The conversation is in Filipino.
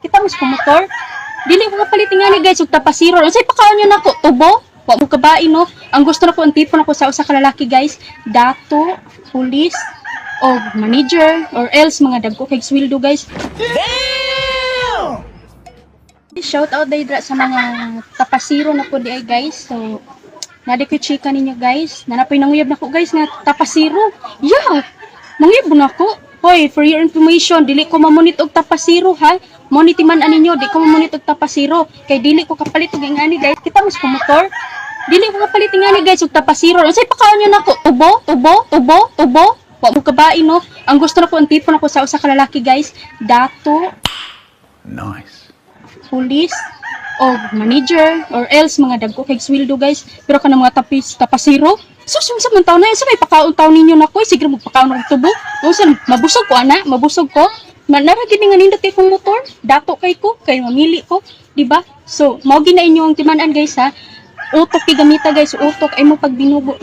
Kita mas kumotor. Dili ko kapalit nga ni guys ug tapasiro. Unsay pakaon niyo nako tubo? Wa mo kabain no. Ang gusto na ko ang tipo na ko sa usa ka lalaki guys, dato, pulis, o manager or else mga dagko kay sweldo guys. Shout out day sa mga tapasiro na po di ay guys. So chika ninyo guys. Nanapoy nanguyab na ko guys nga tapasiro. Yeah. Nanguyab na ko. Hoy, for your information, dili ko mamunit og tapasiro ha. Moniti man aninyo, di ko mamunit og tapasiro. Kay dili ko kapalit og ingani guys. Kita mas kumotor. Dili ko kapalit ingani guys og tapasiro. Unsay pakaon niyo nako? Tubo, tubo, tubo, tubo. Wa mo kabain no. Ang gusto na ko ang tipo na ko sa usa ka lalaki guys, dato, Nice. pulis o manager or else mga dagko kay sweldo guys pero kana mga tapis tapasiro sus yung sa taon na sa may pakaon taon ninyo na ko sige mo pakaon og tubo o mabusog ko ana. Mabusog ko. Na nara gid nga nindot kong motor. Dato kay ko kay mamili ko. Di ba so mao gina inyo ang timan-an guys ha. Utok kay gamita guys. Utok. Ay mo pag binugo